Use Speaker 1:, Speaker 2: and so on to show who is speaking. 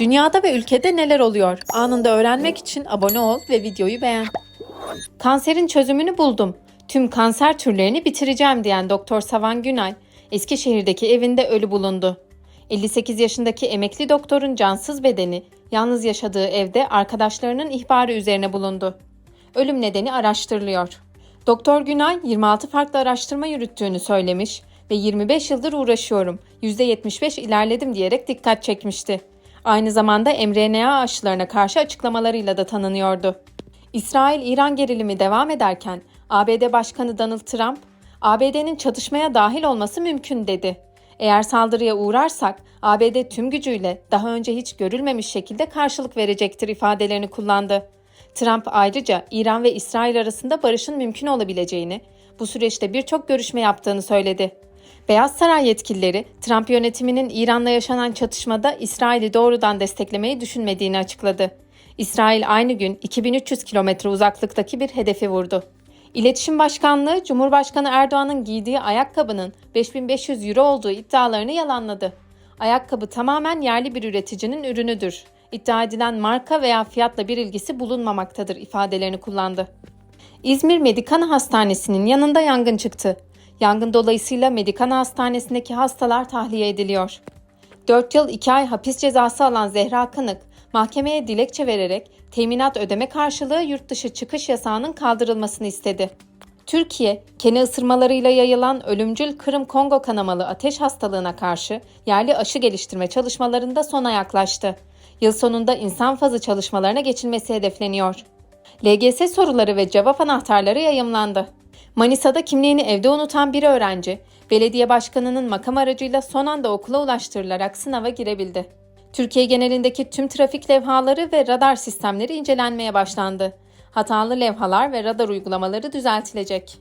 Speaker 1: Dünyada ve ülkede neler oluyor? Anında öğrenmek için abone ol ve videoyu beğen. Kanserin çözümünü buldum. Tüm kanser türlerini bitireceğim diyen Doktor Savan Günay, Eskişehir'deki evinde ölü bulundu. 58 yaşındaki emekli doktorun cansız bedeni yalnız yaşadığı evde arkadaşlarının ihbarı üzerine bulundu. Ölüm nedeni araştırılıyor. Doktor Günay 26 farklı araştırma yürüttüğünü söylemiş ve 25 yıldır uğraşıyorum, %75 ilerledim diyerek dikkat çekmişti. Aynı zamanda mRNA aşılarına karşı açıklamalarıyla da tanınıyordu. İsrail-İran gerilimi devam ederken ABD Başkanı Donald Trump, ABD'nin çatışmaya dahil olması mümkün dedi. Eğer saldırıya uğrarsak ABD tüm gücüyle daha önce hiç görülmemiş şekilde karşılık verecektir ifadelerini kullandı. Trump ayrıca İran ve İsrail arasında barışın mümkün olabileceğini, bu süreçte birçok görüşme yaptığını söyledi. Beyaz Saray yetkilileri Trump yönetiminin İran'la yaşanan çatışmada İsrail'i doğrudan desteklemeyi düşünmediğini açıkladı. İsrail aynı gün 2300 kilometre uzaklıktaki bir hedefi vurdu. İletişim Başkanlığı, Cumhurbaşkanı Erdoğan'ın giydiği ayakkabının 5500 euro olduğu iddialarını yalanladı. Ayakkabı tamamen yerli bir üreticinin ürünüdür. İddia edilen marka veya fiyatla bir ilgisi bulunmamaktadır ifadelerini kullandı. İzmir Medikana Hastanesi'nin yanında yangın çıktı. Yangın dolayısıyla Medikana Hastanesi'ndeki hastalar tahliye ediliyor. 4 yıl 2 ay hapis cezası alan Zehra Kınık, mahkemeye dilekçe vererek teminat ödeme karşılığı yurt dışı çıkış yasağının kaldırılmasını istedi. Türkiye, kene ısırmalarıyla yayılan ölümcül Kırım-Kongo kanamalı ateş hastalığına karşı yerli aşı geliştirme çalışmalarında sona yaklaştı. Yıl sonunda insan fazı çalışmalarına geçilmesi hedefleniyor. LGS soruları ve cevap anahtarları yayımlandı. Manisa'da kimliğini evde unutan bir öğrenci, belediye başkanının makam aracıyla son anda okula ulaştırılarak sınava girebildi. Türkiye genelindeki tüm trafik levhaları ve radar sistemleri incelenmeye başlandı. Hatalı levhalar ve radar uygulamaları düzeltilecek.